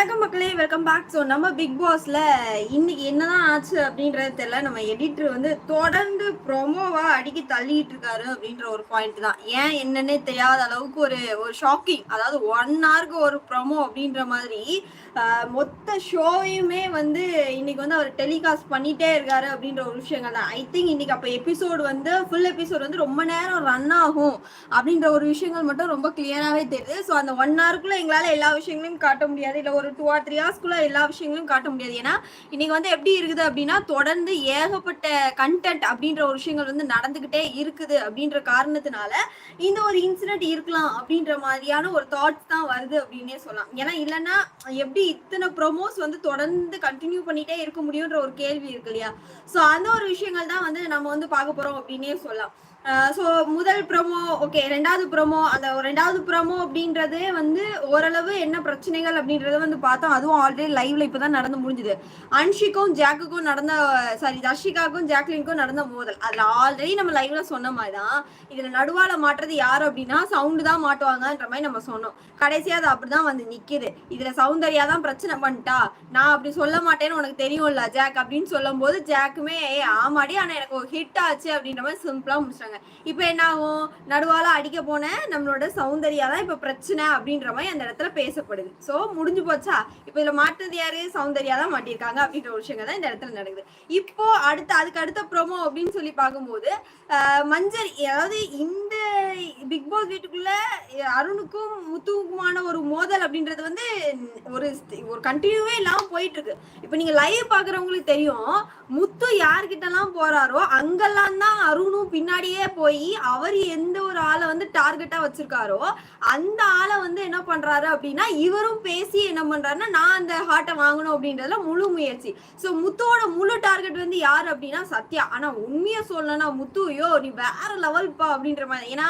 வணக்கம் மக்களே welcome back so நம்ம பிக் பாஸ்ல இன்னைக்கு என்னதான் ஆச்சு அப்படின்றது தெரியல. நம்ம எடிட்டர் வந்து தொடர்ந்து ப்ரொமோவா அடிக்கி தள்ளிட்டு இருக்காரு அப்படின்ற ஒரு பாயிண்ட் தான். ஏன் என்னன்னே தெரியாத அளவுக்கு ஒரு ஒரு ஷாக்கிங் அதாவது ஒன் ஹவருக்கு ஒரு ப்ரொமோ அப்படின்ற மாதிரி மொத்த ஷோவையுமே வந்து இன்னைக்கு வந்து அவர் டெலிகாஸ்ட் பண்ணிட்டே இருக்காரு அப்படின்ற ஒரு விஷயங்கள் தான். ஐ திங்க் இன்னைக்கு அப்போ எபிசோடு வந்து ஃபுல் எபிசோடு வந்து ரொம்ப நேரம் ரன் ஆகும் அப்படின்ற ஒரு விஷயங்கள் மட்டும் ரொம்ப கிளியராகவே தெரியுது. ஸோ அந்த ஒன் ஹவருக்குள்ள எங்களால் எல்லா விஷயங்களையும் காட்ட முடியாது. இல்லை ஒரு டூ ஆர் த்ரீ ஹவர்ஸ்க்குள்ள எல்லா விஷயங்களையும் காட்ட முடியாது. ஏன்னா இன்னைக்கு வந்து எப்படி இருக்குது அப்படின்னா தொடர்ந்து ஏகப்பட்ட கண்டென்ட் அப்படின்ற ஒரு விஷயங்கள் வந்து நடந்துகிட்டே இருக்குது அப்படின்ற காரணத்தினால இந்த ஒரு இன்சிடென்ட் இருக்கலாம் அப்படின்ற மாதிரியான ஒரு தாட்ஸ் தான் வருது அப்படின்னே சொல்லலாம். ஏன்னா இல்லைன்னா எப்படி இத்தனை ப்ரொமோஸ் வந்து தொடர்ந்து கண்டினியூ பண்ணிட்டே இருக்க முடியுன்ற ஒரு கேள்வி இருக்கு இல்லையா? ஸோ அந்த ஒரு விஷயங்கள் தான் வந்து நம்ம வந்து பார்க்க போறோம் அப்படின்னே சொல்லலாம். ஸோ முதல் ப்ரோமோ ஓகே ரெண்டாவது ப்ரோமோ அந்த ஒரு ரெண்டாவது ப்ரோமோ அப்படின்றதே வந்து ஓரளவு என்ன பிரச்சனைகள் அப்படின்றத வந்து பார்த்தோம். அதுவும் ஆல்ரெடி லைவ்ல இப்பதான் நடந்து முடிஞ்சுது. அன்ஷிக்கும் ஜாக்குக்கும் நடந்த சாரி தர்ஷிகாக்கும் ஜாக்லினுக்கும் நடந்த மோதல். அதுல ஆல்ரெடி நம்ம லைவ்ல சொன்ன மாதிரி தான் இதுல நடுவால மாட்டுறது யார் அப்படின்னா சவுண்டு தான் மாட்டுவாங்கன்ற மாதிரி நம்ம சொன்னோம். கடைசியா அது அப்படிதான் வந்து நிக்குது. இதுல சௌந்தர்யா தான் பிரச்சனை பண்ணிட்டா. நான் அப்படி சொல்ல மாட்டேன்னு உனக்கு தெரியும்ல ஜாக் அப்படின்னு சொல்லும் போது ஜாக்குமே ஆமாடி ஆனா எனக்கு ஒரு ஹிட் ஆச்சு அப்படின்ற மாதிரி சிம்பிளா முடிச்சாங்க. இப்போ என்ன ஆகும் நடுவால அடிக்க போன நம்மளோட சௌந்தர்யா தான் இப்ப பிரச்சனை அப்படின்ற மாதிரி அந்த இடத்துல பேசப்படுது. சோ முடிஞ்சு போச்சா? இப்போ இதுல மாட்டுறது யாரு? சௌந்தர்யா தான் மாட்டியிருக்காங்க அப்படின்ற ஒரு விஷயங்கள் தான் இந்த இடத்துல நடக்குது. இப்போ அடுத்த அதுக்கு அடுத்த ப்ரோமோ அப்படின்னு சொல்லி பார்க்கும்போது மஞ்சள் அதாவது இந்த பிக் பாஸ் வீட்டுக்குள்ள அருணுக்கும் முத்துவுக்குமான ஒரு மோதல் அப்படின்றது வந்து ஒரு ஒரு கண்டினியூவே இல்லாமல் போயிட்டு இருக்கு இப்போ நீங்க லைவ் பாக்குறவங்களுக்கு தெரியும் முத்து யார்கிட்டலாம் போறாரோ அங்கெல்லாம் தான் அருணும் பின்னாடியே போய் அவர் எந்த ஒரு ஆளை வந்து டார்கெட்டா வச்சிருக்காரோ அந்த ஆளை வந்து என்ன பண்றாரு அப்படின்னா இவரும் பேசி என்ன பண்றாருன்னா நான் அந்த ஹார்ட்டை வாங்கணும் அப்படின்றதுல முழு முயற்சி. ஸோ முத்துவோட முழு டார்கெட் வந்து யாரு அப்படின்னா சத்யா. ஆனா உண்மையை சொல்லணும்னா முத்து ஐயோ நீ வேற லெவல்ப்பா அப்படின்ற மாதிரி. ஏன்னா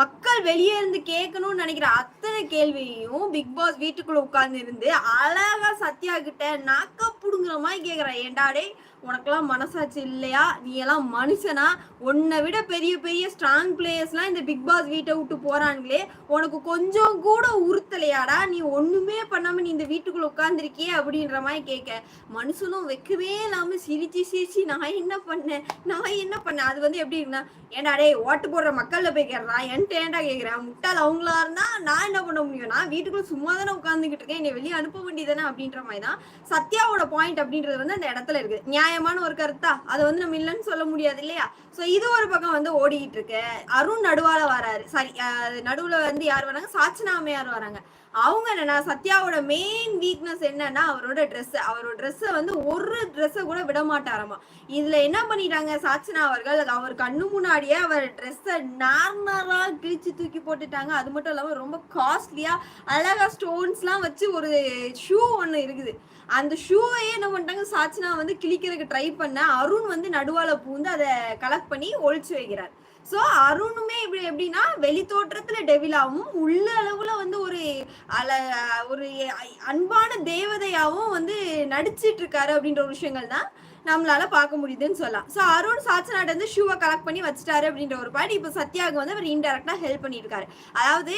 மக்கள் வெளியே இருந்து கேட்கணும்னு நினைக்கிற அத்தனை கேள்வியையும் பிக் பாஸ் வீட்டுக்குள்ள உட்கார்ந்து இருந்து அழகா சத்யா கிட்ட நாக்க புடுங்குற மாதிரி கேக்குறேன் ஏண்டாடே உனக்கெல்லாம் மனசாட்சி இல்லையா? நீ எல்லாம் மனுஷனா? உன்னை விட பெரிய பெரிய ஸ்ட்ராங் பிளேயர்ஸ்லாம் இந்த பிக் பாஸ் வீட்டை விட்டு போறாங்களே உனக்கு கொஞ்சம் கூட உறுத்தலையாடா? நீ ஒண்ணுமே பண்ணாம நீ இந்த வீட்டுக்குள்ள உட்காந்துருக்கியே அப்படின்ற மாதிரி கேட்க. மனுஷனும் வைக்கவே இல்லாம சிரிச்சு சிரிச்சு நான் என்ன பண்ணேன்? நான் என்ன பண்ணேன்? அது வந்து எப்படி இருந்தா ஏன்டா டேய் ஓட்டு போடுற மக்கள்ல போய் கேட்கறான் என்கிட்ட ஏன்டா கேட்கிறேன் முட்டாள் அவங்களா இருந்தா நான் என்ன பண்ண முடியும்? நான் வீட்டுக்குள்ள சும்மா தானே உட்காந்துக்கிட்டு இருக்கேன். என்னை வெளியே அனுப்ப வேண்டியதானே அப்படின்ற மாதிரி தான் சத்யாவோட பாயிண்ட் அப்படின்றது வந்து அந்த இடத்துல இருக்கு நியாயமான ஒரு கருத்தா? அதை வந்து நம்ம இல்லைன்னு சொல்ல முடியாது இல்லையா? ஸோ இது ஒரு பக்கம் வந்து ஓடிக்கிட்டு இருக்கு. அருண் நடுவால வராரு. சாரி நடுவுல வந்து யார் வராங்க? சாச்சனா வராங்க. அவங்க என்னன்னா சத்யாவோட மெயின் வீக்னஸ் என்னன்னா அவரோட ட்ரெஸ் அவரோட ட்ரெஸ்ஸை வந்து ஒரு ட்ரெஸ்ஸை கூட விட மாட்டாராமா இதுல என்ன பண்ணிட்டாங்க சாச்சனா அவர்கள் அவர் கண்ணு முன்னாடியே அவர் ட்ரெஸ்ஸை நார்மலா கிழிச்சு தூக்கி போட்டுட்டாங்க. அது மட்டும் இல்லாம ரொம்ப காஸ்ட்லியா அழகா ஸ்டோன்ஸ்லாம் வச்சு ஒரு ஷூ ஒன்று இருக்குது. அந்த ஷூவையே என்ன பண்ணிட்டாங்க சாச்சனா வந்து கிழிக்கிறதுக்கு ட்ரை பண்ண அருண் வந்து நடுவால பூந்து அதை கலெக்ட் பண்ணி ஒழிச்சு வைக்கிறார். ஸோ அருணுமே இப்படி எப்படின்னா வெளி தோற்றத்துல டெவிலாவும் உள்ள அளவுல வந்து ஒரு அல ஒரு அன்பான தேவதையாவும் வந்து நடிச்சிட்டு இருக்காரு அப்படின்ற ஒரு விஷயங்கள் தான் நம்மளால பார்க்க முடியுதுன்னு சொல்லலாம். ஸோ அருண் சாச்சனாட்ட வந்து ஷூவை கலெக்ட் பண்ணி வச்சுட்டாரு அப்படின்ற ஒரு பாட்டு. இப்போ சத்யாவுக்கு வந்து அவர் இன்டெரக்டா ஹெல்ப் பண்ணியிருக்காரு. அதாவது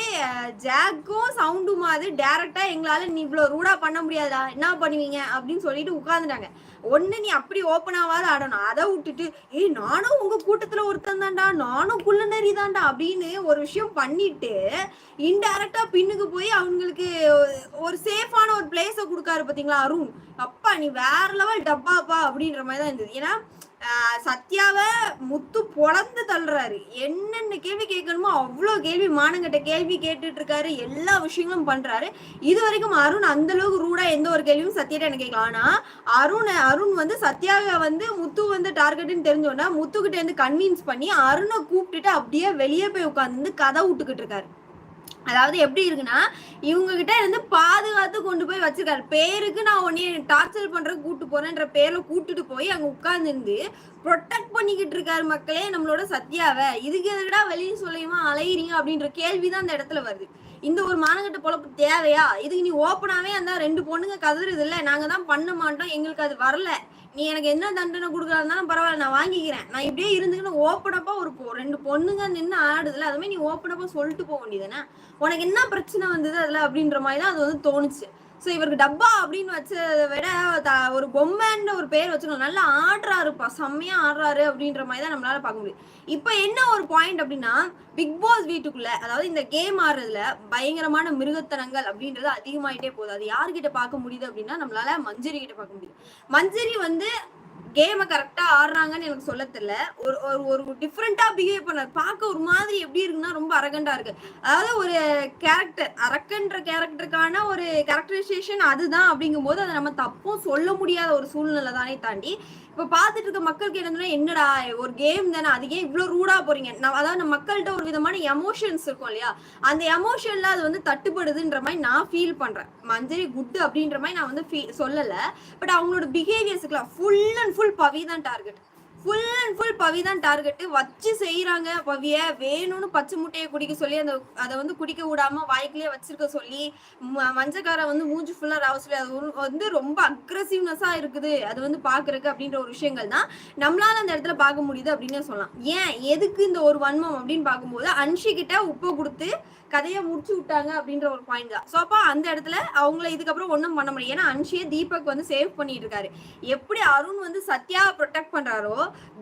ஜாக்கும் சவுண்டும் அது டேரக்டா எங்களால நீ இவ்வளோ ரூடா பண்ண முடியாதா என்ன பண்ணுவீங்க? அப்படின்னு சொல்லிட்டு உட்காந்துட்டாங்க ஒண்ணு நீ அப்படி ஓப்பனாவாது ஆடணும் அதை விட்டுட்டு ஏய் நானும் உங்க கூட்டத்துல ஒருத்தன் தான்டா நானும் குள்ளநரி தான்டா அப்படின்னு ஒரு விஷயம் பண்ணிட்டு இன்டைரக்டா பின்னுக்கு போய் அவங்களுக்கு ஒரு சேஃபான ஒரு பிளேஸ கொடுக்காரு பாத்தீங்களா அருண்? அப்பா நீ வேற லெவல் டப்பாப்பா அப்படின்ற மாதிரி தான் இருந்தது. ஏன்னா சத்யாவை முத்து பொழந்து தள்ளுறாரு. என்னென்ன கேள்வி கேட்கணுமோ அவ்வளோ கேள்வி மானங்கிட்ட கேள்வி கேட்டுட்டு இருக்காரு எல்லா விஷயங்களும் பண்றாரு. இது வரைக்கும் அருண் அந்த அளவுக்கு ரூடா எந்த ஒரு கேள்வியும் சத்யாட்ட எனக்கு கேட்கலாம் ஆனா அருண் அருண் வந்து சத்யாவை வந்து முத்து வந்து டார்கெட்னு தெரிஞ்சோன்னா முத்துக்கிட்ட இருந்து கன்வின்ஸ் பண்ணி அருணை கூப்பிட்டுட்டு அப்படியே வெளியே போய் உட்காந்து கதை விட்டுக்கிட்டு இருக்காரு. அதாவது எப்படி இருக்குன்னா இவங்க கிட்ட இருந்து பாதுகாத்து கொண்டு போய் வச்சிருக்காரு. பேருக்கு நான் உன்னைய டார்ச்சர் பண்ற கூட்டு போறேன்ற பேர்ல கூட்டுட்டு போய் அங்க உட்கார்ந்துருந்து ப்ரொடெக்ட் பண்ணிக்கிட்டு இருக்காரு மக்களே நம்மளோட சத்யாவை. இதுக்கு எதுக்கடா வெளியும் சொல்லியுமா அலையிறீங்க அப்படின்ற கேள்விதான் அந்த இடத்துல வருது. இந்த ஒரு மானகட்ட பொழப்பு தேவையா? இதுக்கு நீ ஓப்பனாவே அந்த ரெண்டு பொண்ணுங்க கதறுது இல்ல நாங்க தான் பண்ண மாட்டோம். எங்களுக்கு அது வரல. நீ எனக்கு என்ன தண்டனை கொடுக்குறாருந்தாலும் பரவாயில்ல நான் வாங்கிக்கிறேன். நான் இப்படியே இருந்துக்கின்னு ஓப்பனப்பா ஒரு பொ- ரெண்டு பொண்ணுங்க நின்று ஆடுதுல அதுமாதிரி நீ ஓப்பனப்பா சொல்லிட்டு போக வேண்டியதானே உனக்கு என்ன பிரச்சனை வந்தது அதுல அப்படின்ற மாதிரி தான் அது வந்து தோணுச்சு. ஸோ இவருக்கு டப்பா அப்படின்னு வச்சதை விட த- ஒரு பொம்மைன்னு ஒரு பேர் வச்சுக்கணும். நல்லா ஆடுறாருப்பா. செம்மையா ஆடுறாரு அப்படின்ற மாதிரி தான் நம்மளால பார்க்க முடியும். இப்போ என்ன ஒரு பாயிண்ட் அப்படின்னா பிக் பாஸ் வீட்டுக்குள்ள அதாவது இந்த கேம் ஆடுறதுல பயங்கரமான மிருகத்தனங்கள் அப்படின்றது அதிகமாயிட்டே போகுது. அது யார்கிட்ட பார்க்க முடியுது அப்படின்னா நம்மளால மஞ்சரி கிட்ட பார்க்க முடியுது மஞ்சரி வந்து கேமை கரெக்டா ஆடுறாங்கன்னு எனக்கு சொல்ல தெரியல ஒரு ஒரு ஒரு டிஃப்ரெண்டா பிஹேவ் பண்ண பார்க்க ஒரு மாதிரி எப்படி இருக்குன்னா ரொம்ப அரகண்டா இருக்கு. அதாவது ஒரு கேரக்டர் அரக்கன்ற கேரக்டருக்கான ஒரு கேரக்டரைசேஷன் அதுதான் அப்படிங்கும்போது அதை நம்ம தப்பும் சொல்ல முடியாத ஒரு சூழ்நிலை தானே தாண்டி இப்ப பாத்துட்டு இருக்க மக்களுக்கு என்னன்னா என்னடா ஒரு கேம் தானே அது ஏன் இவ்வளவு ரூடா போறீங்க? நான் அதாவது மக்கள்கிட்ட ஒரு விதமான எமோஷன்ஸ் இருக்கும் இல்லையா? அந்த எமோஷன்ல அது வந்து தட்டுப்படுதுன்ற மாதிரி நான் ஃபீல் பண்றேன். மஞ்சரி குட் அப்படின்ற மாதிரி நான் வந்து feel- சொல்லல. பட் அவங்களோட பிஹேவியர்ஸ்க்குலாம் full and full full Pavi தான் target full and full Pavi தான் டார்கெட் வச்சு செய்யறாங்க பவிய. வேணும்னு பச்சை முட்டையை குடிக்க சொல்லி அந்த அதை வந்து குடிக்க விடாம வாய்க்குள்ளேயே வச்சிருக்க சொல்லி ம- மஞ்சக்கார வந்து மூஞ்சி ஃபுல்லா ராவ சொல்லி அது வந்து ரொம்ப அக்ரஸிவ்னஸா இருக்குது. அது வந்து பாக்குறதுக்கு அப்படின்ற ஒரு விஷயங்கள் தான் நம்மளால அந்த இடத்துல பார்க்க முடியுது அப்படின்னு சொல்லலாம். ஏன்? எதுக்கு இந்த ஒரு வன்மம் அப்படின்னு பார்க்கும்போது அன்ஷி கிட்ட உப்பு கொடுத்து கதையை முடிச்சு விட்டாங்க அப்படின்ற ஒரு பாயிண்ட் தான். ஸோ அப்போ அந்த இடத்துல அவங்கள இதுக்கப்புறம் ஒன்றும் பண்ண முடியும் ஏன்னா அன்ஷியை தீபக் வந்து சேவ் பண்ணிட்டு இருக்காரு. எப்படி அருண் வந்து சத்யாவை ப்ரொடெக்ட் பண்றாரோ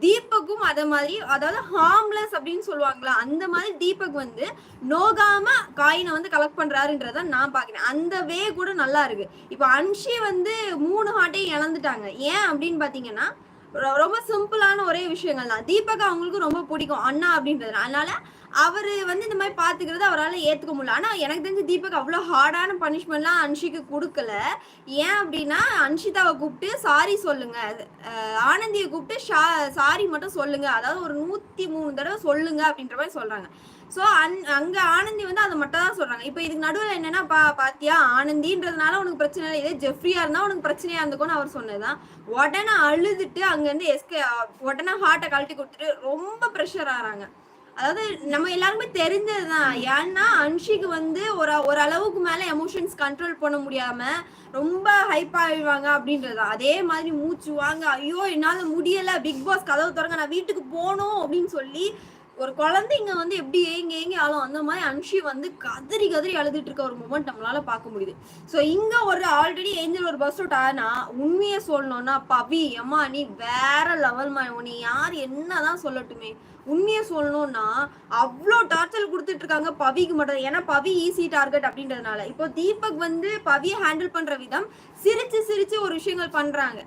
தீபக்கும் அதே மாதிரி அதாவது ஹார்ம்லெஸ் அப்படின்னு சொல்லுவாங்களா அந்த மாதிரி தீபக் வந்து நோகாம காயினை வந்து கலெக்ட் பண்றாருன்றத நான் பாக்குறேன் அந்த வே கூட நல்லா இருக்கு. இப்போ அன்ஷி வந்து மூணு ஹார்ட்டையும் இழந்துட்டாங்க. ஏன் அப்படின்னு பாத்தீங்கன்னா ரொம்ப சிம்பிளான ஒரே விஷயங்கள் தான். தீபக் அவங்களுக்கு ரொம்ப பிடிக்கும் அண்ணா அப்படின்றது அதனால அவர் வந்து இந்த மாதிரி பார்த்துக்கிறது அவரால் ஏற்றுக்க முடியல. ஆனால் எனக்கு தெரிஞ்சு தீபக் அவ்வளோ ஹார்டான பனிஷ்மெண்ட்லாம் அன்ஷிக்கு கொடுக்கல. ஏன் அப்படின்னா அன்ஷிதாவை கூப்பிட்டு சாரி சொல்லுங்க. ஆனந்தியை கூப்பிட்டு ஷா சாரி மட்டும் சொல்லுங்க. அதாவது ஒரு நூற்றி மூணு தடவை சொல்லுங்க அப்படின்ற மாதிரி சொல்கிறாங்க ஸோ அந் அங்க ஆனந்தி வந்து அதை மட்டும் தான் சொல்றாங்க. இப்போ இதுக்கு நடுவில் என்னன்னா பா பாத்தியா? ஆனந்தின்றதுனால உனக்கு பிரச்சனை இல்லை. இதே ஜெஃப்ரியா இருந்தா உனக்கு பிரச்சனையா இருந்துக்கும்னு அவர் சொன்னதுதான். உடனே அழுதுட்டு அங்கேருந்து எஸ்கே உடனே ஹார்ட்டை கழட்டி கொடுத்துட்டு ரொம்ப ப்ரெஷர் ஆறாங்க. அதாவது நம்ம எல்லாருமே தெரிஞ்சதுதான். ஏன்னா அன்ஷிக்கு வந்து ஒரு ஒரு அளவுக்கு மேல எமோஷன்ஸ் கண்ட்ரோல் பண்ண முடியாம ரொம்ப ஹைப் ஆயிடுவாங்க அப்படின்றது அதே மாதிரி மூச்சு வாங்க ஐயோ என்னால முடியல. பிக் பாஸ் கதவு திறங்க நான் வீட்டுக்கு போகணும் அப்படின்னு சொல்லி ஒரு குழந்தைங்க வந்து எப்படி ஏங்க ஏங்க ஆளும் அந்த மாதிரி அன்ஷி வந்து கதறி கதறி அழுதுட்டு இருக்க ஒரு மூமெண்ட் நம்மளால பார்க்க முடியுது. ஸோ இங்க ஒரு ஆல்ரெடி ஏஞ்சல் ஒரு பஸ் அவுட் ஆனா உண்மையை சொல்லணும்னா பவி அம்மா நீ வேற லெவல் உன்னை யார் என்னதான் சொல்லட்டுமே. உண்மையை சொல்லணும்னா அவ்வளோ டார்ச்சர் கொடுத்துட்டு இருக்காங்க பவிக்கு மட்டும் ஏன்னா பவி ஈஸி டார்கெட் அப்படின்றதுனால. இப்போ தீபக் வந்து பவியை ஹேண்டில் பண்ற விதம் சிரிச்சு சிரிச்சு ஒரு விஷயங்கள் பண்றாங்க.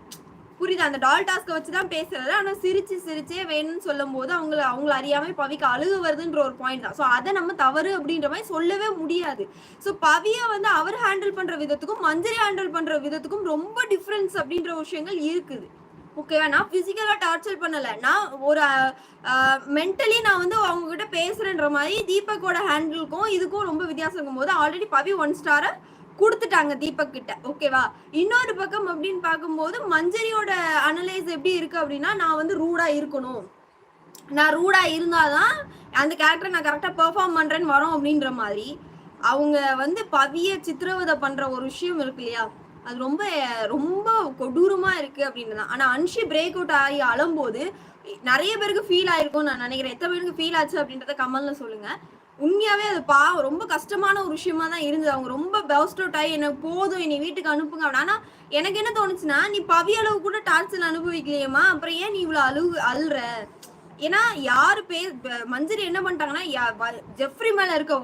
புரியுது. அந்த டால் டாஸ்க்கை வச்சு தான் பேசுறது. ஆனா சிரிச்சு சிரிச்சே வேணும்னு சொல்லும் போது அவங்கள அவங்கள அறியாம பவிக்கு அழுகு வருதுன்ற ஒரு பாயிண்ட் தான். ஸோ அதை நம்ம தவறு அப்படின்ற மாதிரி சொல்லவே முடியாது. ஸோ பவியை வந்து அவர் ஹேண்டில் பண்ற விதத்துக்கும் மஞ்சரி ஹேண்டில் பண்ற விதத்துக்கும் ரொம்ப டிஃப்ரென்ஸ் அப்படின்ற விஷயங்கள் இருக்குது. ஓகேவா நான் பிசிக்கலா டார்ச்சர் பண்ணல. நான் ஒரு மென்டலி நான் வந்து அவங்க கிட்ட பேசுறேன்ற மாதிரி தீபக்கோட ஹேண்டிலுக்கும் இதுக்கும் ரொம்ப வித்தியாசம் இருக்கும்போது ஆல்ரெடி பவி ஒன் ஸ்டாரை கொடுத்துட்டாங்க தீபக் கிட்ட. ஓகேவா இன்னொரு பக்கம் அப்படின்னு பார்க்கும்போது மஞ்சரியோட அனலைஸ் எப்படி இருக்கு அப்படின்னா நான் வந்து ரூடா இருக்கணும். நான் ரூடா இருந்தாதான் அந்த கேரக்டரை நான் கரெக்டா பெர்ஃபார்ம் பண்றேன்னு வரோம் அப்படின்ற மாதிரி. அவங்க வந்து பவிய சித்திரவதை பண்ற ஒரு விஷயம் இருக்கு இல்லையா? அது ரொம்ப ரொம்ப கொடூரமா இருக்கு அப்படின்னு தான். ஆனா அன்ஷி பிரேக் அவுட் ஆகி அழும்போது நிறைய பேருக்கு ஃபீல் ஆயிருக்கும் நான் நினைக்கிறேன். எத்தனை பேருக்கு ஃபீல் ஆச்சு அப்படின்றத கமல்ல சொல்லுங்க. உண்மையாவே அது பா ரொம்ப கஷ்டமான ஒரு விஷயமா தான் இருந்தது. அவங்க ரொம்ப பெஸ்ட் அவுட் ஆகி எனக்கு போதும் என்னை வீட்டுக்கு அனுப்புங்க அப்படின்னா. ஆனா எனக்கு என்ன தோணுச்சுன்னா நீ பவி அளவு கூட டார்ச்சர் அனுபவிக்கலையேம்மா. அப்புறம் ஏன் நீ இவ்வளவு அழுகு அழுற? ஏன்னா யாரு பே மஞ்சரி என்ன பண்ணிட்டாங்கன்னா யா- ஜெஃப்ரி மேல இருக்க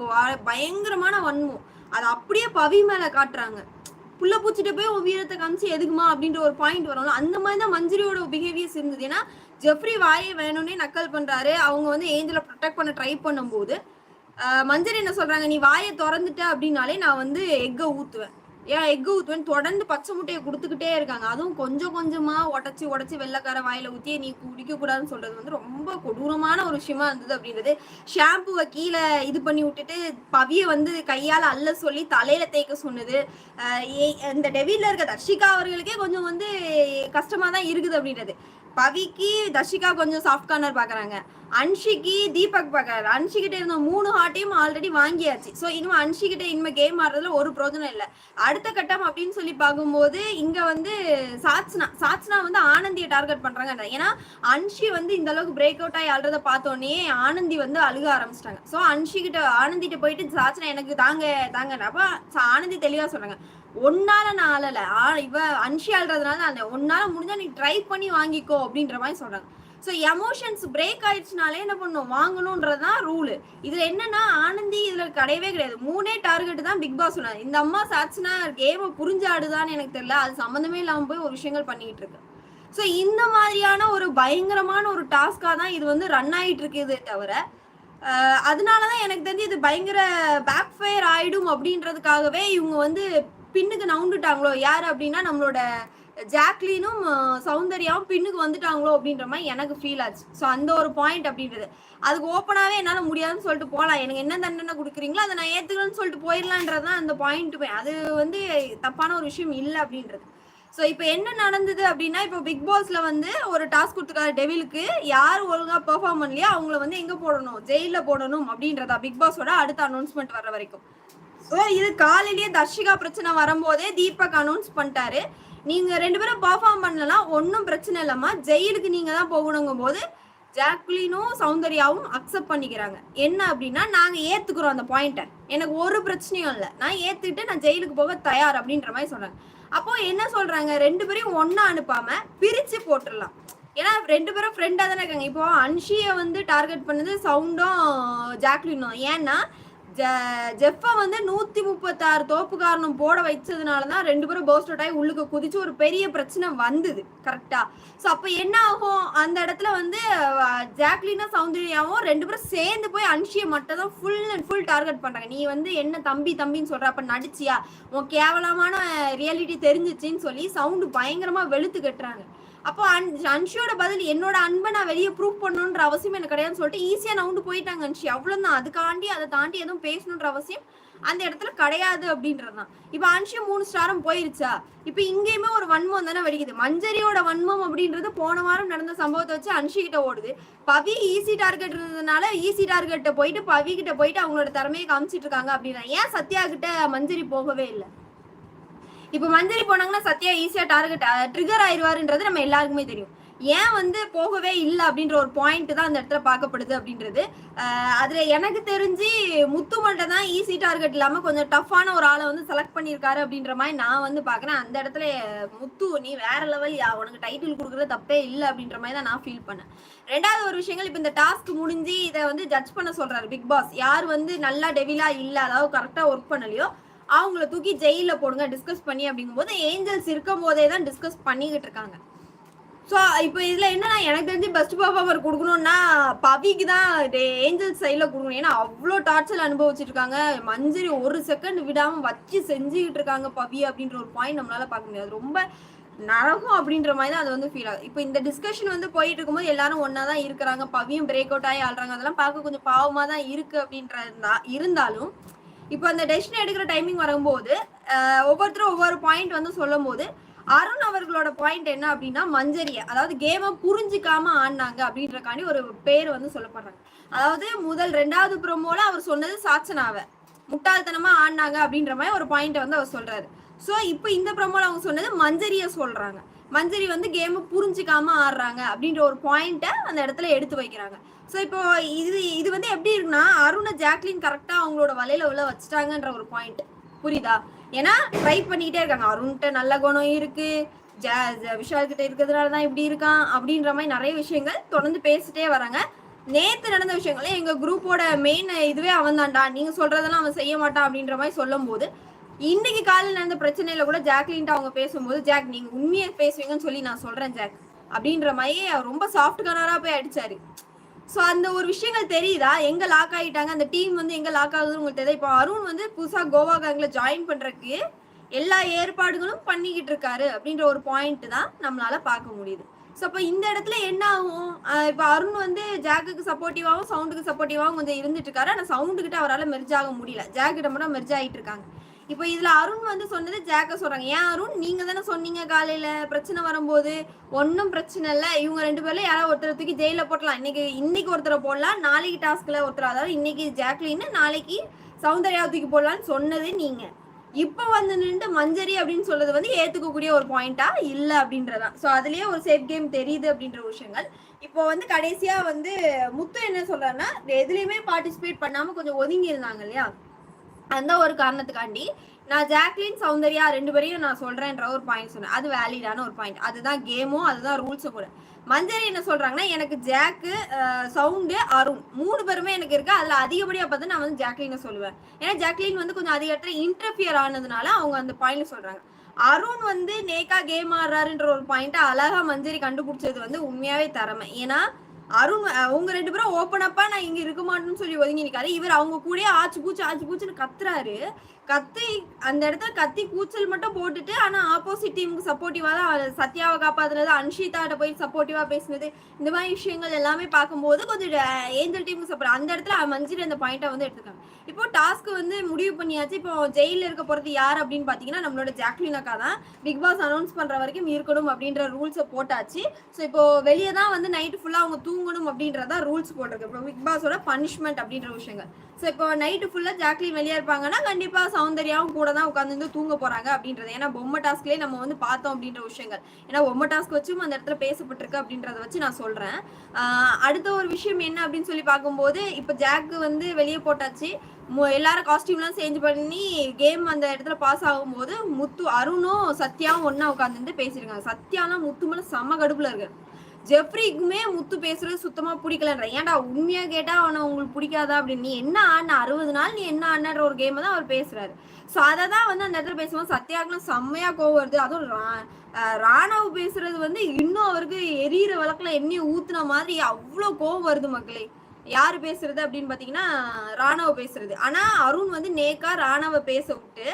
பயங்கரமான வன்மம். அதை அப்படியே பவி மேல காட்டுறாங்க. புள்ள பூச்சிட்டு போய் உன் வீரத்தை காமிச்சு எதுக்குமா அப்படின்ற ஒரு பாயிண்ட் வரும்ல. அந்த மாதிரி தான் மஞ்சரியோட பிஹேவியர்ஸ் இருந்தது. ஏன்னா ஜெஃப்ரி வாயை வேணும்னே நக்கல் பண்றாரு. அவங்க வந்து ஏஞ்சலை ப்ரொடெக்ட் பண்ண ட்ரை பண்ணும்போது மஞ்சள் மஞ்சரி என்ன சொல்றாங்க நீ வாயை திறந்துட்ட அப்படின்னாலே நான் வந்து எக்கை ஊத்துவேன். ஏன் எக் ஊத்துவேன் தொடர்ந்து பச்சை முட்டையை கொடுத்துக்கிட்டே இருக்காங்க. அதுவும் கொஞ்சம் கொஞ்சமா உடச்சி உடச்சி வெள்ளைக்கார வாயில ஊத்தி நீ குடிக்க கூடாதுன்னு சொல்றது வந்து ரொம்ப கொடூரமான ஒரு விஷயமா இருந்தது அப்படின்றது. ஷாம்புவை கீழே இது பண்ணி விட்டுட்டு பவிய வந்து கையால அள்ள சொல்லி தலையில தேய்க்க சொன்னது. ஏ- இந்த டெவில இருக்க தர்ஷிகா அவர்களுக்கே கொஞ்சம் வந்து கஷ்டமா தான் இருக்குது அப்படின்றது. பவிக்கு தர்ஷிகா கொஞ்சம் சாஃப்ட் கார்னர் பாக்குறாங்க. அன்ஷிக்கு தீபக் பகர் அன்ஷிகிட்ட இருந்த மூணு ஹார்ட்டையும் ஆல்ரெடி வாங்கியாச்சு. ஸோ இனிமே அன்ஷிகிட்ட இனிமே கேம் ஆடுறதுல ஒரு பிரோஜனம் இல்லை. அடுத்த கட்டம் அப்படின்னு சொல்லி பார்க்கும்போது இங்க வந்து சாத்ஸ்னா சாத்ஸ்னா வந்து ஆனந்தியை டார்கெட் பண்றாங்க ஏன்னா அன்ஷி வந்து இந்த அளவுக்கு பிரேக் அவுட் ஆகி ஆடுறத பார்த்தோன்னே ஆனந்தி வந்து அழுக ஆரம்பிச்சிட்டாங்க. ஸோ அன்ஷிகிட்ட ஆனந்திட்ட போயிட்டு சாத்னா எனக்கு தாங்க தாங்க அப்ப ஆனந்தி தெளிவா சொல்றாங்க. ஒன்னால நான் ஆளல ஆ- இவ அன்ஷி ஆள்றதுனால நான் ஒன்னால முடிஞ்சா நீ ட்ரை பண்ணி வாங்கிக்கோ அப்படின்ற மாதிரி சொல்றாங்க. ஸோ எமோஷன்ஸ் பிரேக் ஆயிடுச்சுனாலே என்ன பண்ணும்? வாங்கணுன்றது தான் ரூலு இதுல என்னன்னா ஆனந்தி இதுல கிடையவே கிடையாது. மூணே டார்கெட் தான் பிக் பாஸ் சொன்னாங்க இந்த அம்மா சாட்சினா கேமை புரிஞ்சு ஆடுதான்னு எனக்கு தெரியல. அது சம்மந்தமே இல்லாமல் போய் ஒரு விஷயங்கள் பண்ணிட்டு இருக்கு. ஸோ இந்த மாதிரியான ஒரு பயங்கரமான ஒரு டாஸ்காக தான் இது வந்து ரன் ஆகிட்டு இருக்குது தவிர அதனால தான் எனக்கு தெரிஞ்சு இது பயங்கர பேக் ஃபயர் ஆயிடும் அப்படின்றதுக்காகவே இவங்க வந்து பின்னுக்கு நவுண்டுட்டாங்களோ யார் அப்படின்னா நம்மளோட ஜாக்லினும் சௌந்தர்யாவும் பின்னுக்கு வந்துட்டாங்களோ அப்படின்ற மாதிரி எனக்கு ஃபீல் ஆச்சு. ஸோ அந்த ஒரு பாயிண்ட் அப்படின்றது. அதுக்கு ஓப்பனாகவே என்னால் முடியாதுன்னு சொல்லிட்டு போகலாம். எனக்கு என்ன தண்டனை கொடுக்குறீங்களோ அதை நான் ஏற்றுக்கணும்னு சொல்லிட்டு போயிடலான்றது தான் அந்த பாயிண்ட் அது வந்து தப்பான ஒரு விஷயம் இல்லை அப்படின்றது. ஸோ இப்போ என்ன நடந்தது அப்படின்னா இப்போ பிக் பாஸ்ல வந்து ஒரு டாஸ்க் கொடுத்துருக்காரு டெவிலுக்கு. யார் ஒழுங்கா பெர்ஃபார்ம் பண்ணலையோ அவங்கள வந்து எங்க போடணும்? ஜெயில போடணும் அப்படின்றதா பிக் பாஸோட அடுத்த அனௌன்ஸ்மெண்ட் வர்ற வரைக்கும். ஸோ இது காலையிலேயே தர்ஷிகா பிரச்சனை வரும்போதே தீபக் அனௌன்ஸ் பண்ணிட்டாரு. நீங்க ரெண்டு பேரும் பெர்ஃபார்ம் பண்ணலாம் ஒன்றும் பிரச்சனை இல்லம்மா. ஜெயிலுக்கு நீங்க தான் போகணுங்கும் போது ஜாக்லினும் சௌந்தர்யாவும் அக்செப்ட் பண்ணிக்கிறாங்க. என்ன அப்படின்னா நாங்க ஏத்துக்கிறோம் அந்த பாயிண்ட்டை எனக்கு ஒரு பிரச்சனையும் இல்லை. நான் ஏத்துக்கிட்டு நான் ஜெயிலுக்கு போக தயார் அப்படின்ற மாதிரி சொல்றாங்க. அப்போ என்ன சொல்றாங்க? ரெண்டு பேரையும் ஒன்னா அனுப்பாம பிரிச்சு போட்டுடலாம். ஏன்னா ரெண்டு பேரும் ஃப்ரெண்டா தானே இருக்காங்க. இப்போ அன்ஷியை வந்து டார்கெட் பண்ணது சவுண்டும் ஜாக்லினும். ஏன்னா ஜெஃப்பை வந்து நூத்தி முப்பத்தாறு தோப்பு காரணம் போட வச்சதுனால தான் ரெண்டு பேரும் போஸ்ட் அவுட் ஆகி உள்ளுக்கு குதிச்சு ஒரு பெரிய பிரச்சனை வந்தது கரெக்டா ஸோ அப்போ என்ன ஆகும்? அந்த இடத்துல வந்து ஜாக்லினா சௌந்தர்யாவும் ரெண்டு பேரும் சேர்ந்து போய் அன்ஷியை மட்டும் தான் ஃபுல் அண்ட் ஃபுல் டார்கெட் பண்றாங்க. நீ வந்து என்ன தம்பி தம்பின்னு சொல்ற அப்ப நடிச்சியா? உன் கேவலமான ரியாலிட்டி தெரிஞ்சிச்சின்னு சொல்லி சவுண்டு பயங்கரமா வெளுத்து கட்டுறாங்க. அப்போ அன் அன்ஷியோட பதில் என்னோட அன்பை நான் வெளியே ப்ரூவ் பண்ணணுன்ற அவசியம் எனக்கு கிடையாதுன்னு சொல்லிட்டு ஈஸியாக நவுண்டு போயிட்டாங்க அன்ஷி. அவ்வளோதான் அதுக்காண்டி அதை தாண்டி எதுவும் பேசணுன்ற அவசியம் அந்த இடத்துல கிடையாது அப்படின்றது தான். இப்போ அன்ஷி மூணு ஸ்டாரம் போயிருச்சா? இப்போ இங்கேயுமே ஒரு வன்மம் தானே வெடிக்குது. மஞ்சரியோட வன்மம் அப்படின்றது போன வாரம் நடந்த சம்பவத்தை வச்சு அன்ஷி கிட்ட ஓடுது. பவி ஈஸி டார்கெட் இருந்ததுனால ஈஸி டார்கெட்டை போயிட்டு பவி கிட்ட போயிட்டு அவங்களோட திறமையை காமிச்சிட்டு இருக்காங்க அப்படின்னா ஏன் சத்யா கிட்ட மஞ்சரி போகவே இல்லை? இப்போ மஞ்சரி போனாங்கன்னா சத்யா ஈஸியா டார்கெட் ட்ரிகர் ஆயிருவாருன்றது நம்ம எல்லாருக்குமே தெரியும். ஏன் வந்து போகவே இல்லை அப்படின்ற ஒரு பாயிண்ட் தான் அந்த இடத்துல பார்க்கப்படுது அப்படின்றது. அதில் அதுல எனக்கு தெரிஞ்சு முத்து மட்டும் தான் ஈஸி டார்கெட் இல்லாம கொஞ்சம் டஃப்பான ஒரு ஆளை வந்து செலக்ட் பண்ணியிருக்காரு அப்படின்ற மாதிரி நான் வந்து பார்க்குறேன். அந்த இடத்துல முத்து நீ வேற லெவல் யா? உனக்கு டைட்டில் கொடுக்குறது தப்பே இல்லை அப்படின்ற மாதிரி தான் நான் ஃபீல் பண்ணேன். ரெண்டாவது ஒரு விஷயங்கள் இப்போ இந்த டாஸ்க் முடிஞ்சு இதை வந்து ஜட்ஜ் பண்ண சொல்றாரு பிக் பாஸ் யார் வந்து நல்லா டெவிலா இல்லை அதாவது கரெக்டாக ஒர்க் பண்ணலையோ அவங்கள தூக்கி ஜெயில போடுங்க டிஸ்கஸ் பண்ணி அப்படிங்கும்போது ஏஞ்சல்ஸ் இருக்கும் போதே தான் டிஸ்கஸ் பண்ணிக்கிட்டு இருக்காங்க. ஸோ இப்போ இதில் என்னன்னா எனக்கு தெரிஞ்சு பெஸ்ட் பர்ஃபார்மர் கொடுக்கணும்னா பவிக்கு தான் ஏஞ்சல்ஸ் சைடில் கொடுக்கணும். ஏன்னா அவ்வளோ டார்ச்சர் அனுபவிச்சுட்டு இருக்காங்க. மஞ்சரி ஒரு செகண்ட் விடாமல் வச்சு செஞ்சுக்கிட்டு இருக்காங்க பவி அப்படின்ற ஒரு பாயிண்ட் நம்மளால பார்க்க முடியாது. ரொம்ப நரகம் அப்படின்ற மாதிரி தான் அது வந்து ஃபீல் ஆகுது. இப்போ இந்த டிஸ்கஷன் வந்து போயிட்டு இருக்கும்போது எல்லாரும் ஒன்றா தான் இருக்கிறாங்க. பவியும் பிரேக் அவுட் ஆகி ஆடுறாங்க அதெல்லாம் பார்க்க கொஞ்சம் பாவமாக தான் இருக்கு அப்படின்றதா இருந்தாலும் இப்போ அந்த டெசிஷன் எடுக்கிற டைமிங் வரும்போது ஒவ்வொருத்தரும் ஒவ்வொரு பாயிண்ட் வந்து சொல்லும் போது அருண் அவர்களோட பாயிண்ட் என்ன அப்படின்னா மஞ்சரிய. அதாவது கேமை புரிஞ்சிக்காம ஆடினாங்க அப்படின்றக்காண்டி ஒரு பேர் வந்து சொல்லப்படுறாங்க. அதாவது முதல் ரெண்டாவது ப்ரோமோல அவர் சொன்னது சாச்சனாவை முட்டாள்தனமா ஆடினாங்க அப்படின்ற மாதிரி ஒரு பாயிண்ட் வந்து அவர் சொல்றாரு. ஸோ இப்போ இந்த ப்ரோமோல அவங்க சொன்னது மஞ்சரிய சொல்றாங்க. மஞ்சரி வந்து கேமை புரிஞ்சுக்காம ஆடுறாங்க அப்படின்ற ஒரு பாயிண்ட்டை அந்த இடத்துல எடுத்து வைக்கிறாங்க. ஸோ இப்போ இது இது வந்து எப்படி இருக்குன்னா அருணை ஜாக்லின் கரெக்டாக அவங்களோட வலையில உள்ள வச்சுட்டாங்கன்ற ஒரு பாயிண்ட் புரியுதா? ஏன்னா ட்ரை பண்ணிக்கிட்டே இருக்காங்க. அருண்கிட்ட நல்ல குணம் இருக்கு. ஜா விஷால் கிட்ட இருக்கிறதுனால தான் இப்படி இருக்கான் அப்படின்ற மாதிரி நிறைய விஷயங்கள் தொடர்ந்து பேசிட்டே வராங்க. நேத்து நடந்த விஷயங்களே எங்க குரூப்போட மெயின் இதுவே அவன் தான்டா நீங்க சொல்றதெல்லாம் அவன் செய்ய மாட்டான் அப்படின்ற மாதிரி சொல்லும் போது இன்னைக்கு காலையில் நடந்த பிரச்சனையில கூட ஜாக்லின்ட்டு அவங்க பேசும்போது ஜாக் நீங்க உண்மையை பேசுவீங்கன்னு சொல்லி நான் சொல்றேன் ஜாக். அப்படின்ற மாதிரி அவர் ரொம்ப சாஃப்ட் கனரா போய் அடிச்சாரு. ஸோ அந்த ஒரு விஷயங்கள் தெரியுதா? எங்க லாக் ஆகிட்டாங்க அந்த டீம் வந்து எங்க லாக் ஆகுதுன்னு உங்களுக்கு தெரியாது? இப்போ அருண் வந்து புதுசாக கோவா கேங்ல ஜாயின் பண்றதுக்கு எல்லா ஏற்பாடுகளும் பண்ணிக்கிட்டு இருக்காரு அப்படின்ற ஒரு பாயிண்ட் தான் நம்மளால பார்க்க முடியுது. ஸோ அப்போ இந்த இடத்துல என்ன ஆகும்? இப்போ அருண் வந்து ஜாக்குக்கு சப்போர்ட்டிவாகவும் சவுண்டுக்கு சப்போர்ட்டிவாகவும் கொஞ்சம் இருந்துட்டு இருக்காரு. ஆனால் சவுண்டுக்கிட்ட அவரால் மெர்ஜ் ஆக முடியல. ஜாக் கிட்ட மட்டும் மெர்ஜ் ஆகிட்டு இருக்காங்க. இப்போ இதுல அருண் வந்து சொன்னது ஜாக்க சொல்றாங்க. ஏன் அருண்? நீங்க தானே சொன்னீங்க காலையில பிரச்சனை வரும்போது. ஒன்றும் பிரச்சனை இல்லை. இவங்க ரெண்டு பேர்ல யாராவது ஒருத்தர் தூக்கி ஜெயில போட்டலாம். இன்னைக்கு இன்னைக்கு ஒருத்தரை போடலாம். நாளைக்கு டாஸ்க்ல ஒருத்தர் அதாவது இன்னைக்கு ஜாக்லின்னு நாளைக்கு சௌந்தர்யா தூக்கி போடலாம்னு சொன்னது நீங்க. இப்போ வந்து நின்று மஞ்சரி அப்படின்னு சொல்றது வந்து ஏத்துக்கக்கூடிய ஒரு பாயிண்டா? இல்ல அப்படின்றதான் ஸோ அதுலயே ஒரு சேஃப் கேம் தெரியுது அப்படின்ற விஷயங்கள். இப்போ வந்து கடைசியா வந்து முத்து என்ன சொல்றாருன்னா எதுலயுமே பார்ட்டிசிபேட் பண்ணாம கொஞ்சம் ஒதுங்கி இருந்தாங்க இல்லையா? அந்த ஒரு காரணத்துக்காண்டி நான் ஜாக்லின் சௌந்தர்யா ரெண்டு பேரையும் நான் சொல்றேன்ற ஒரு பாயிண்ட் சொன்னேன். அது வேலிடான ஒரு பாயிண்ட் அதுதான் கேமும் அதுதான் ரூல்ஸும் கூட. மஞ்சரி என்ன சொல்றாங்கன்னா எனக்கு ஜாக்கு சவுண்டு அருண் மூணு பேருமே எனக்கு இருக்கு. அதுல அதிகப்படியா பார்த்து நான் வந்து ஜாக்லினை சொல்லுவேன். ஏன்னா ஜாக்லின் வந்து கொஞ்சம் அதிக இடத்துல இன்டர்ஃபியர் ஆனதுனால அவங்க அந்த பாயிண்ட்ல சொல்றாங்க. அருண் வந்து நேக்கா கேம் ஆடுறாருன்ற ஒரு பாயிண்ட் அழகா மஞ்சரி கண்டுபிடிச்சது வந்து உண்மையாவே திறமை. ஏன்னா அருண் அவங்க ரெண்டு பேரும் ஓப்பன் அப்பா நான் இங்க இருக்க மாட்டேன்னு சொல்லி ஒதுங்கி நிக்காரு இவர் அவங்க கூடயே ஆச்சு பூச்சு ஆச்சு பூச்சுன்னு கத்துறாரு. கத்தி அந்த இடத்துல கத்தி கூச்சல் மட்டும் போட்டுட்டு ஆனா ஆப்போசிட் டீமுக்கு சப்போர்ட்டிவா தான் சத்யாவை காப்பாத்துனது அன்ஷிதாட்ட போய் சப்போர்ட்டிவா பேசினது இந்த மாதிரி விஷயங்கள் எல்லாமே பார்க்கும்போது கொஞ்சம் ஏஞ்சல் டீமுக்கு சப்போர்ட் அந்த இடத்துல மஞ்சள் அந்த பாயிண்ட்டை வந்து எடுத்துக்காங்க. இப்போ டாஸ்க் வந்து முடிவு பண்ணியாச்சு. இப்போ ஜெயில இருக்க போறது யார் அப்படின்னு பாத்தீங்கன்னா நம்மளோட ஜாக்லின் அக்கா தான். பிக் பாஸ் அனௌன்ஸ் பண்ற வரைக்கும் இருக்கணும் அப்படின்ற ரூல்ஸை போட்டாச்சு. ஸோ இப்போ வெளியே தான் வந்து நைட்டு ஃபுல்லா அவங்க தூங்கணும் அப்படின்றதா ரூல்ஸ் போட்டிருக்கு. இப்போ பிக் பாஸோட பனிஷ்மெண்ட் அப்படின்ற விஷயங்கள். ஸோ இப்போ நைட்டு ஃபுல்லாக ஜாக்லின் வெளியே இருப்பாங்கன்னா கண்டிப்பாக சௌந்தர்யாவும் கூட தான் உட்காந்து தூங்க போகிறாங்க அப்படின்றது. ஏன்னா பொம்மை டாஸ்க்லேயே நம்ம வந்து பார்த்தோம் அப்படின்ற விஷயங்கள். ஏன்னா பொம்மை டாஸ்க் வச்சும் அந்த இடத்துல பேசப்பட்டிருக்கு அப்படின்றத வச்சு நான் சொல்கிறேன் அடுத்த ஒரு விஷயம் என்ன அப்படின்னு சொல்லி பார்க்கும்போது இப்போ ஜாக்கு வந்து வெளியே போட்டாச்சு. எல்லாரும் காஸ்டியூம்லாம் சேஞ்ச் பண்ணி கேம் அந்த இடத்துல பாஸ் ஆகும்போது முத்து அருணும் சத்யாவும் ஒன்றா உட்காந்து பேசியிருக்காங்க. சத்யாலாம் முத்து மேலே செம கடுப்பில் இருக்கு. ஜெஃப்ரிக்குமே முத்து பேசுறது சுத்தமா பிடிக்கலன்ற. ஏன்டா உண்மையா கேட்டா அவனை உங்களுக்கு பிடிக்காதா அப்படின்னு நீ என்ன ஆடின? அறுபது நாள் நீ என்ன ஆடினன்ற ஒரு கேம் தான் அவர் பேசுறாரு. ஸோ அதை தான் வந்து அந்த இடத்துல பேசும்போது சத்யாக்கெல்லாம் செம்மையா கோவம் வருது. அதுவும் ராணாவு பேசுறது வந்து இன்னும் அவருக்கு எரியிற விளக்குல எண்ணி ஊத்துன மாதிரி அவ்வளோ கோவம் வருது மக்களே. யாரு பேசுறது அப்படின்னு பாத்தீங்கன்னா ராணவ பேசுறது. ஆனா அருண் வந்து நேக்கா ராணவ பேச விட்டு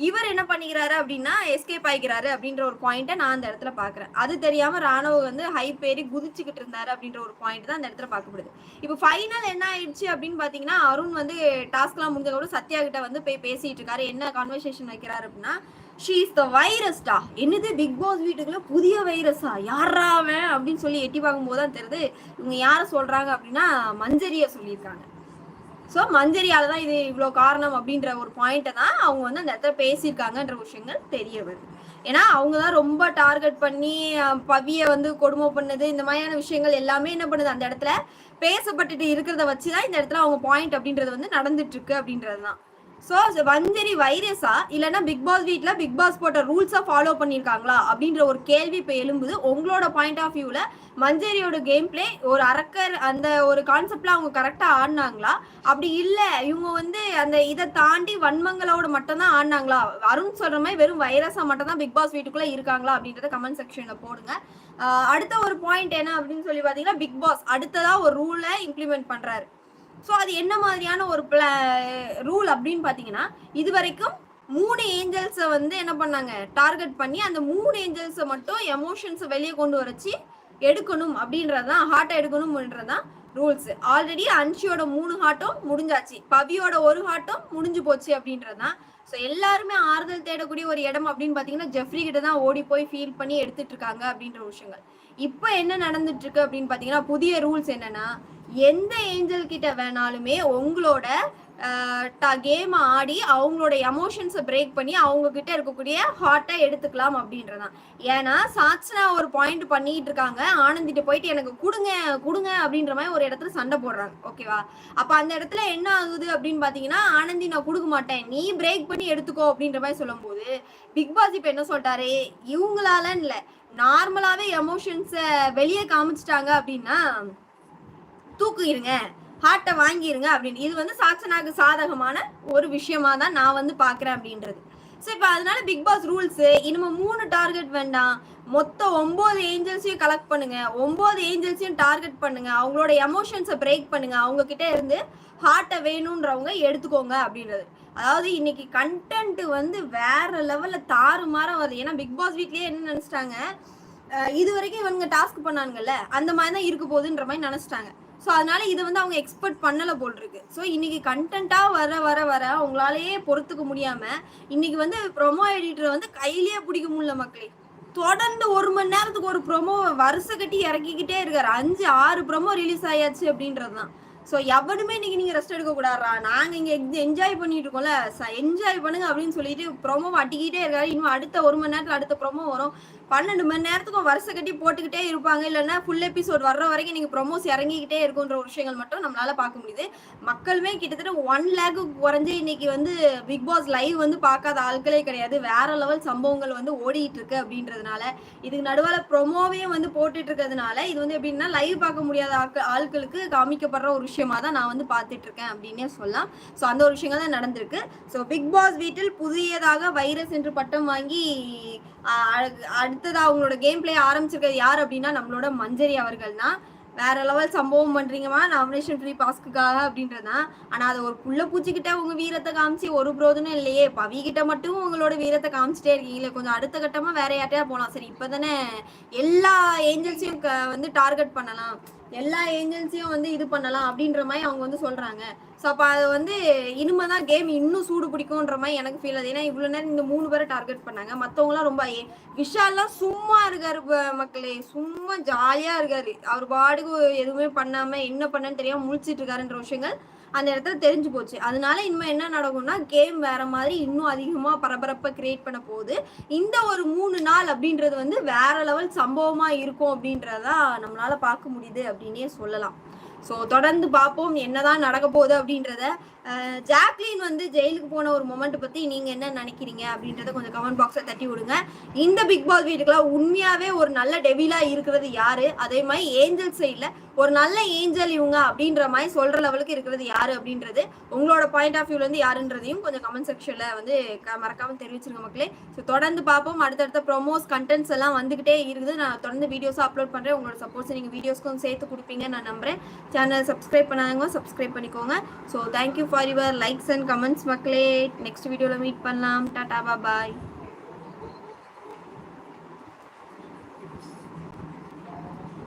இவர் என்ன பண்ணிக்கிறாரு அப்படின்னா எஸ்கேப் ஆகிக்கிறாரு அப்படின்ற ஒரு பாயிண்ட்டை நான் அந்த இடத்துல பாக்குறேன் அது தெரியாம ராணுவ வந்து ஹை பேரி குதிச்சுக்கிட்டு இருந்தாரு அப்படின்ற ஒரு பாயிண்ட் தான் அந்த இடத்துல பார்க்கப்படுது இப்போ ஃபைனல் என்ன ஆயிடுச்சு அப்படின்னு பாத்தீங்கன்னா அருண் வந்து டாஸ்க்லாம் முடிஞ்சதோட சத்யா கிட்ட வந்து போய் பேசிட்டு இருக்காரு. என்ன கான்வர்சேஷன் வைக்கிறாரு அப்படின்னா ஷீ இஸ் த வைரஸ்டா என்னது பிக் பாஸ் வீட்டுக்குள்ள புதிய வைரஸா யாராவன் அப்படின்னு சொல்லி எட்டி பார்க்கும்போது தான் தெரியுது இவங்க யாரை சொல்றாங்க அப்படின்னா மஞ்சரிய சொல்லியிருக்காங்க. ஸோ மஞ்சரியால தான் இது இவ்வளோ காரணம் அப்படின்ற ஒரு பாயிண்ட்டை தான் அவங்க வந்து அந்த இடத்துல பேசியிருக்காங்கன்ற விஷயங்கள் தெரிய வருது. ஏன்னா அவங்க தான் ரொம்ப டார்கெட் பண்ணி பவியை வந்து கொடுமை பண்ணது இந்த மாதிரியான விஷயங்கள் எல்லாமே என்ன பண்ணுது? அந்த இடத்துல பேசப்பட்டுட்டு இருக்கிறத வச்சு தான் இந்த இடத்துல அவங்க பாயிண்ட் அப்படின்றது வந்து நடந்துட்டு இருக்கு அப்படின்றது தான் ஸோ வஞ்சரி வைரஸா? இல்லைன்னா பிக் பாஸ் வீட்டில் பிக் பாஸ் போட்ட ரூல்ஸை ஃபாலோ பண்ணியிருக்காங்களா? அப்படின்ற ஒரு கேள்வி இப்போ எழும்புது. உங்களோட பாயிண்ட் ஆஃப் வியூவில் மஞ்சரியோட கேம் பிளே ஒரு அரக்கர் அந்த ஒரு கான்செப்ட்ல அவங்க கரெக்டாக ஆடினாங்களா? அப்படி இல்லை இவங்க வந்து அந்த இதை தாண்டி வன்மங்களோட மட்டும்தான் ஆடினாங்களா? அருண் சொல்கிற மாதிரி வெறும் வைரஸாக மட்டும் தான் பிக் பாஸ் வீட்டுக்குள்ளே இருக்காங்களா? அப்படின்றத கமெண்ட் செக்ஷனில் போடுங்க. அடுத்த ஒரு பாயிண்ட் என்ன அப்படின்னு சொல்லி பார்த்தீங்கன்னா பிக் பாஸ் அடுத்ததாக ஒரு ரூலை இம்ப்ளிமெண்ட் பண்ணுறாரு ஸோ அது என்ன மாதிரியான ஒரு ரூல் அப்படின்னு பார்த்தீங்கன்னா இது வரைக்கும் மூணு ஏஞ்சல்ஸை வந்து என்ன பண்ணாங்க? டார்கெட் பண்ணி அந்த மூணு ஏஞ்சல்ஸை மட்டும் எமோஷன்ஸை வெளியே கொண்டு வரச்சு எடுக்கணும் அப்படின்றது தான் ஹார்ட்டை எடுக்கணும்ன்றது தான் ரூல்ஸ் ஆல்ரெடி அன்ஷியோட மூணு ஹார்ட்டும் முடிஞ்சாச்சு. பவியோட ஒரு ஹார்ட்டும் முடிஞ்சு போச்சு அப்படின்றது தான் ஸோ எல்லாருமே ஆறுதல் தேடக்கூடிய ஒரு இடம் அப்படின்னு பார்த்தீங்கன்னா ஜெஃப்ரி கிட்ட தான் ஓடி போய் ஃபீல் பண்ணி எடுத்துட்டு இருக்காங்க அப்படின்ற விஷயங்கள். இப்போ என்ன நடந்துட்டு இருக்கு அப்படின்னு பார்த்தீங்கன்னா புதிய ரூல்ஸ் என்னன்னா எந்த ஏஞ்சல் கிட்ட வேணாலுமே உங்களோட கேம் ஆடி அவங்களோட எமோஷன்ஸை பிரேக் பண்ணி அவங்க கிட்ட இருக்கக்கூடிய ஹார்ட்டை எடுத்துக்கலாம் அப்படின்றதான். ஏன்னா சாட்சனா ஒரு பாயிண்ட் பண்ணிட்டு இருக்காங்க. ஆனந்திட்டு போயிட்டு எனக்கு கொடுங்க கொடுங்க அப்படின்ற மாதிரி ஒரு இடத்துல சண்டை போடுறாங்க. ஓகேவா அப்ப அந்த இடத்துல என்ன ஆகுது அப்படின்னு பாத்தீங்கன்னா ஆனந்தி நான் கொடுக்க மாட்டேன். நீ பிரேக் பண்ணி எடுத்துக்கோ அப்படின்ற மாதிரி சொல்லும் போது பிக் பாஸ் இப்ப என்ன சொல்லிட்டாரு? இவங்களால இல்ல. நார்மலாவே எமோஷன்ஸை வெளியே காமிச்சிட்டாங்க அப்படின்னா தூக்குகிறங்க ஹார்ட்டை வாங்கிருங்க அப்படின்னு. இது வந்து சாச்சனாக்கு சாதகமான ஒரு விஷயமா தான் நான் வந்து பாக்குறேன் அப்படின்றது. ஸோ இப்போ அதனால பிக் பாஸ் ரூல்ஸ் இனிமே மூணு டார்கெட் வேண்டாம் மொத்தம் ஒன்பது ஏஞ்சல்ஸையும் கலெக்ட் பண்ணுங்க. ஒன்பது ஏஞ்சல்ஸையும் டார்கெட் பண்ணுங்க. அவங்களோட எமோஷன்ஸை பிரேக் பண்ணுங்க. அவங்க கிட்ட இருந்து ஹார்ட்டை வேணுன்றவங்க எடுத்துக்கோங்க அப்படின்றது. அதாவது இன்னைக்கு கண்டென்ட் வந்து வேற லெவல்ல தாறுமாற வருது. ஏன்னா பிக் பாஸ் வீட்லயே என்ன நினைச்சிட்டாங்க? இது வரைக்கும் இவங்க டாஸ்க் பண்ணாங்கல்ல அந்த மாதிரி தான் இருக்க போகுதுன்ற மாதிரி நினைச்சிட்டாங்க. ஸோ அதனால இதை வந்து அவங்க எக்ஸ்பெக்ட் பண்ணல போல் இருக்கு ஸோ இன்னைக்கு கண்டென்ட்டா வர வர வர அவங்களாலேயே பொறுத்துக்க முடியாம இன்னைக்கு வந்து ப்ரொமோ எடிட்டர் வந்து கையிலேயே பிடிக்க முடியல மக்களே. தொடர்ந்து ஒரு மணி நேரத்துக்கு ஒரு ப்ரொமோ வருஷ கட்டி இறக்கிக்கிட்டே இருக்காரு. அஞ்சு ஆறு ப்ரொமோ ரிலீஸ் ஆயாச்சு அப்படின்றது தான் ஸோ எவனுமே இன்னைக்கு நீங்க ரெஸ்ட் எடுக்க கூடாதா நாங்க இங்க என்ஜாய் பண்ணிட்டு இருக்கோம்ல. என்ஜாய் பண்ணுங்க அப்படின்னு சொல்லிட்டு ப்ரோமோ அட்டிக்கிட்டே இருக்காரு. இன்னும் அடுத்த ஒரு மணி நேரத்துல அடுத்த ப்ரோமோ வரும். பன்னெண்டு மணி நேரத்துக்கும் வருஷ கட்டி போட்டுக்கிட்டே இருப்பாங்க. இல்லைன்னா ஃபுல் எபிசோட் வர்ற வரைக்கும் நீங்கள் ப்ரொமோஸ் இறங்கிக்கிட்டே இருக்குன்ற ஒரு விஷயங்கள் மட்டும் நம்மளால பார்க்க முடியுது. மக்களுமே கிட்டத்தட்ட ஒன் லேக்கு குறைஞ்சு இன்னைக்கு வந்து பிக் பாஸ் லைவ் வந்து பார்க்காத ஆட்களே கிடையாது. வேற லெவல் சம்பவங்கள் வந்து ஓடிட்டு இருக்கு அப்படின்றதுனால இதுக்கு நடுவில் ப்ரொமோவே வந்து போட்டுட்டு இருக்கிறதுனால இது வந்து எப்படின்னா லைவ் பார்க்க முடியாத ஆட்களுக்கு காமிக்கப்படுற ஒரு விஷயம். தான் நான் வந்து பார்த்துட்டு இருக்கேன் அப்படின்னே சொல்லலாம். ஸோ அந்த ஒரு விஷயங்கள் தான் நடந்திருக்கு. ஸோ பிக் பாஸ் வீட்டில் புதியதாக வைரஸ் என்று பட்டம் வாங்கி அடுத்தது அவங்களோட கேம் பிளே ஆரம்பிச்சிருக்கிறது யார் அப்படின்னா நம்மளோட மஞ்சரி அவர்கள் தான். வேற லெவல் சம்பவம் பண்றீங்கம்மா நாமினேஷன் ஃப்ரீ பாஸ்க்குக்காக அப்படின்றதான் ஆனா அதை ஒரு புள்ள பூச்சிக்கிட்ட உங்க வீரத்தை காமிச்சு ஒரு புரோதனும் இல்லையே. பவி கிட்ட மட்டும் உங்களோட வீரத்தை காமிச்சிட்டே இருக்கீங்களே கொஞ்சம் அடுத்த கட்டமா வேற யார்ட்டையா போகலாம் சரி இப்பதானே எல்லா ஏஞ்சல்ஸையும் வந்து டார்கெட் பண்ணலாம். எல்லா ஏஞ்சல்ஸையும் வந்து இது பண்ணலாம் அப்படின்ற மாதிரி அவங்க வந்து சொல்றாங்க. ஸோ அப்போ அது வந்து இனிமே தான் கேம் இன்னும் சூடு பிடிக்கும்ன்ற மாதிரி எனக்கு ஃபீல் ஆகுது. ஏன்னா இவ்வளோ நேரம் இந்த மூணு பேரை டார்கெட் பண்ணாங்க. மற்றவங்களாம் ரொம்ப விஷால்லாம் சும்மா இருக்காரு மக்களே. சும்மா ஜாலியாக இருக்காரு. அவர் பாடுக்கு எதுவுமே பண்ணாமல் என்ன பண்ணன்னு தெரியாமல் முழிச்சிட்டு இருக்காருன்ற விஷயங்கள் அந்த இடத்துல தெரிஞ்சு போச்சு. அதனால இனிமேல் என்ன நடக்கும்னா கேம் வேற மாதிரி இன்னும் அதிகமாக பரபரப்பை கிரியேட் பண்ண போகுது. இந்த ஒரு மூணு நாள் அப்படின்றது வந்து வேற லெவல் சம்பவமாக இருக்கும் அப்படின்றதான் நம்மளால பார்க்க முடியுது அப்படின்னே சொல்லலாம். ஸோ தொடர்ந்து பார்ப்போம் என்னதான் நடக்க போகுது அப்படின்றத ஜாக்லின் வந்து ஜெயிலுக்கு போன ஒரு மொமெண்ட் பற்றி நீங்கள் என்ன நினைக்கிறீங்க அப்படின்றத கொஞ்சம் கமெண்ட் பாக்ஸை தட்டி விடுங்க. இந்த பிக் பாஸ் வீட்டுக்குலாம் உண்மையாகவே ஒரு நல்ல டெவிலாக இருக்கிறது யாரு? அதே மாதிரி ஏஞ்சல் சைடில் ஒரு நல்ல ஏஞ்சல் இவங்க அப்படின்ற மாதிரி சொல்கிற லெவலுக்கு இருக்கிறது யாரு அப்படின்றது உங்களோட பாயிண்ட் ஆஃப் வியூலேருந்து யாருன்றதையும் கொஞ்சம் கமெண்ட் செக்ஷனில் வந்து மறக்காமல் தெரிவிச்சிருங்க மக்களே. ஸோ தொடர்ந்து பார்ப்போம். அடுத்தடுத்த ப்ரொமோஸ் கண்டென்ட்ஸ் எல்லாம் வந்துகிட்டே இருக்குது. நான் தொடர்ந்து வீடியோஸாக அப்லோட் பண்ணுறேன் உங்களோட சப்போர்ட்ஸ் நீங்கள் வீடியோஸ்க்கும் சேர்த்து கொடுப்பீங்க நான் நம்புறேன். சேனல் சப்ஸ்கிரைப் பண்ணாதவங்க சப்ஸ்கிரைப் பண்ணிக்கோங்க. So thank you for your likes and comments மக்களே நெக்ஸ்ட் வீடியோவில் மீட் பண்ணலாம். டாடா பாய்